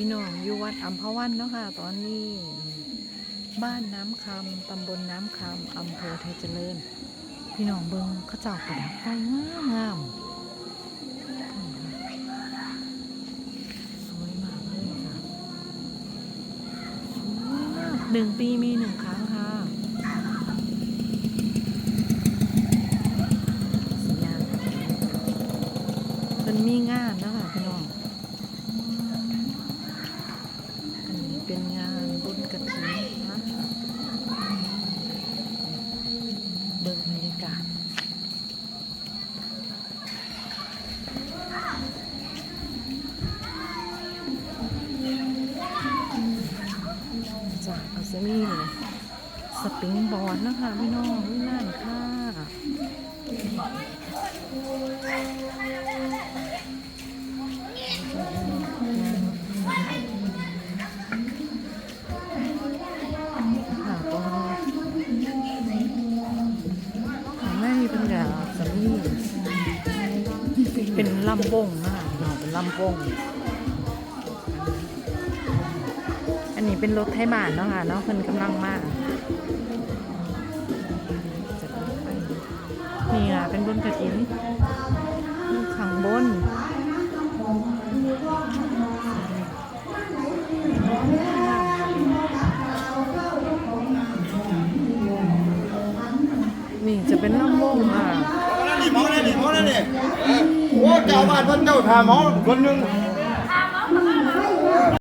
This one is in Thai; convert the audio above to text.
พี่น้องอยู่วัดอัมพวันเนาะค่ะ ตอนนี้ บ้านน้ำคำตำบลน้ำคำอำเภอไทยเจริญ พี่น้องเบิงเขาเจ้าประดับไฟงามงามสวยมากเลยค่ะหนึ่งปีมีหนึ่งครั้งค่ะสัญญาณมันมีงานแล้วค่ะพี่น้อง เบิ่งบรรยากาศจากอัสมีเลยสปริงบอร์ดนะคะพี่น้องนี่นั่นค่ะ เป็นลำวงนะคะพี่น้องเป็นลำวงอันนี้เป็นรถไทยบ้านเนาะค่ะเนาะเพิ่นกำลังมาจะเป็นไฟนี่ล่ะเป็นบนกระถินขังบนนี่จะเป็นลำวงอะ มอนั่นนี่หมอนั่นี่โอ้เจ้าบ้านเพิ่นเจ้าถามหมอคนหนึง